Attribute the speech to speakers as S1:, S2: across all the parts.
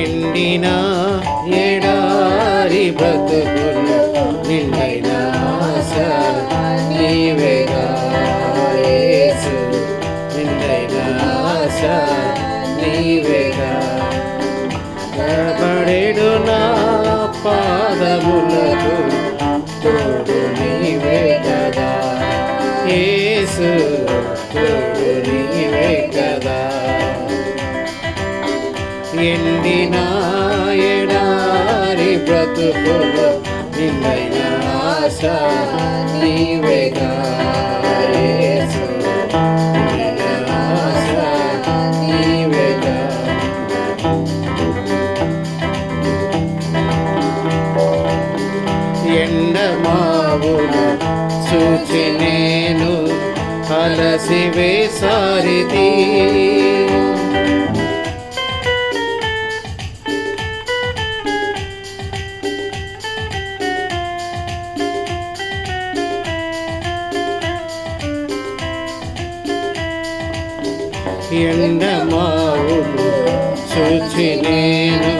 S1: ఎండినా యేసు తోడు నీవే కదా ఎండిన ఎడారి బ్రతుకులు నిన్నైన ఆశ నీవేగా యేసు. నిన్నైన ఆశ అలసి వేసారిది ఎండమావులు చూచి నేను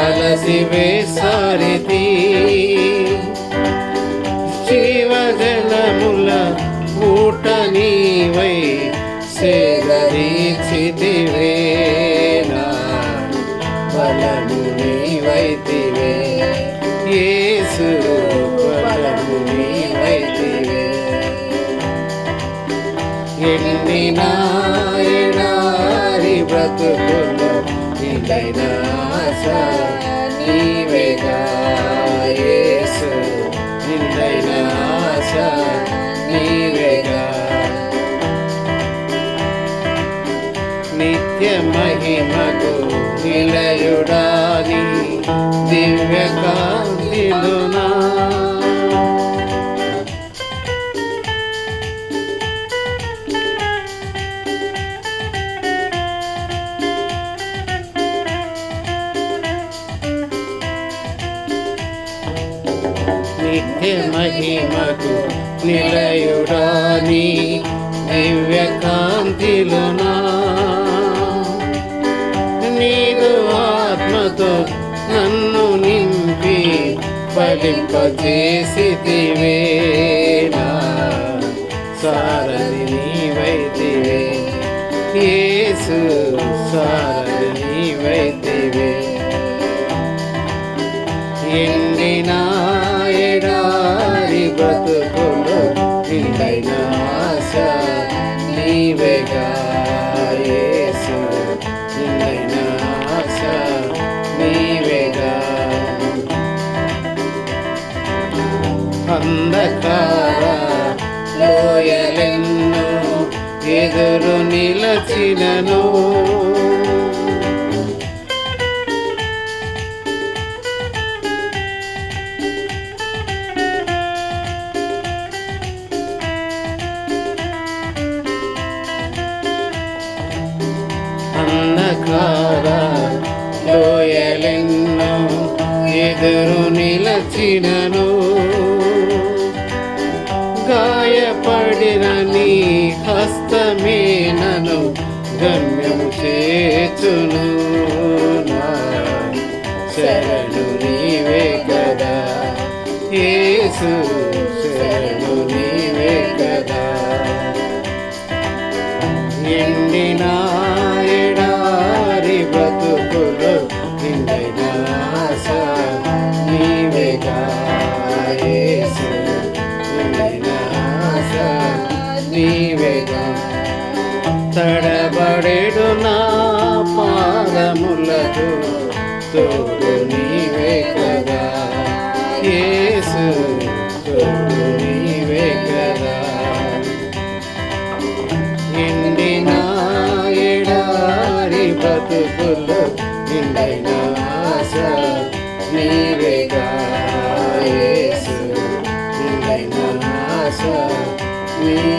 S1: అలసివే వేసారిది ఎండిన నాయనారి బ్రతుకులు నిండైన నీవేగా యేసు. నిండైన నీవేగా నిత్య మహిమకు నిలయుడాని దివ్య నా నిత్య మహిమకు నిలయుడాని దివ్య నీదు ఆత్మతో నన్ను నింపి ఫలింపచేసితివేనా సారథి నీవైతివే. యేసు సారథి నీవైతివే. ఎండినా ఎదురు నిలచినను. అంధకార లోయలెన్నో ఎదురు నిలచినను. హస్తమే నను గమ్యము చేచును నా శరణు నీవే కదా. యేసు శరణు నీవే కదా. ఎండినా పాదములకు తోడు నీవే కదా యేసు తోడు నీవే కదా ఎండిన ఎడారి బతుకులు నిండైన ఆశ నీవేగా యేసు నిండైన ఆశ నీవేగా